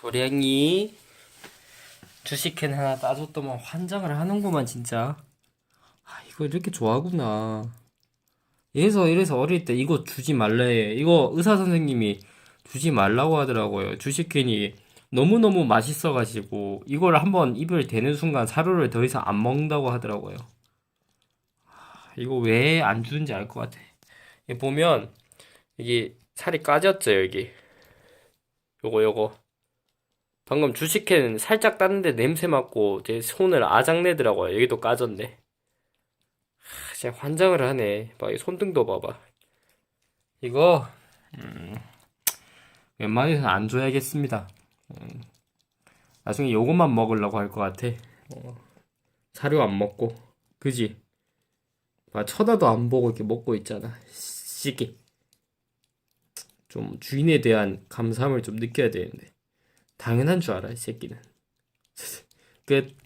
도량이 주식캔 하나 따줬더만 환장을 하는구만 진짜. 아 이거 이렇게 좋아하구나. 이래서 이래서 어릴 때 이거 주지 말래. 이거 의사 선생님이 주지 말라고 하더라고요. 주식캔이 너무너무 맛있어가지고 이걸 한번 입을 대는 순간 사료를 더 이상 안 먹는다고 하더라고요. 아, 이거 왜 안 주는지 알 것 같아. 보면 이게 살이 까졌죠 여기. 요거 요거 방금 주식캔 살짝 땄는데 냄새 맡고 제 손을 아작내더라고요. 여기도 까졌네. 하, 진짜 환장을 하네. 봐, 이 손등도 봐봐. 이거 음, 웬만해서는 안 줘야겠습니다. 음, 나중에 요것만 먹으려고 할 것 같아. 어, 사료 안 먹고. 그지? 봐, 쳐다도 안 보고 이렇게 먹고 있잖아. 시기 좀 주인에 대한 감사함을 좀 느껴야 되는데 당연한 줄 알아 이 새끼는. 끝